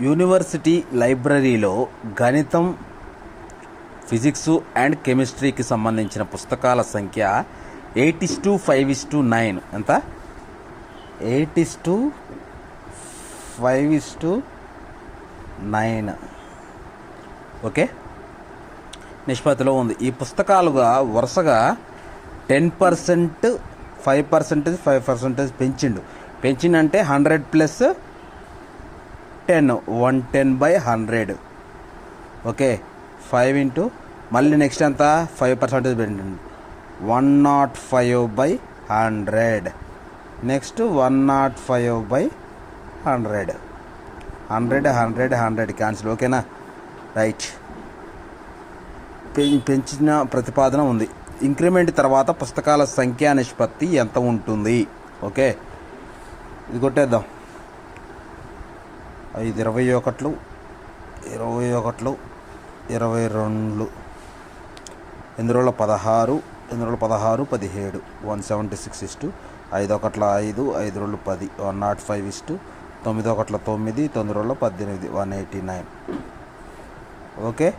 University లైబ్రరీలో గణితం physics and కెమిస్ట్రీకి సంబంధించిన పుస్తకాల సంఖ్య eight is two five is two nine. ఎంత? Eight is two five is two nine. Okay? నిష్పత్తిలో ఉంది. ఈ పుస్తకాలుగా వరుసగా ten percent five percentage five percentage పెంచిండు. పెంచిండంటే hundred plus ten one ten by hundred okay five into మళ్ళీ next ఎంత? Five percentage పెట్టండి. One nought five by hundred next one nought five by hundred hundred hundred hundred cancel ఓకేనా right పెంచిన ప్రతిపాదన ఉంది. Increment తర్వాత పుస్తకాల సంఖ్యా నిష్పత్తి ఎంత ఉంటుంది? ఓకే ఇది కొట్టేద్దాం. ఐదు ఇరవై ఒకట్లు ఇరవై ఒకట్లు ఇరవై రెండు. ఇందులో పదహారు ఇందులో పదహారు పదిహేడు. వన్ సెవెంటీ సిక్స్ ఇస్టు ఐదు ఒకట్ల ఐదు ఐదు రెండు పది. వన్ నాట్ ఫైవ్ ఇస్టు తొమ్మిది ఒకట్ల తొమ్మిది తొమ్మిది రోజుల పద్దెనిమిది. One eighty nine. ఓకే?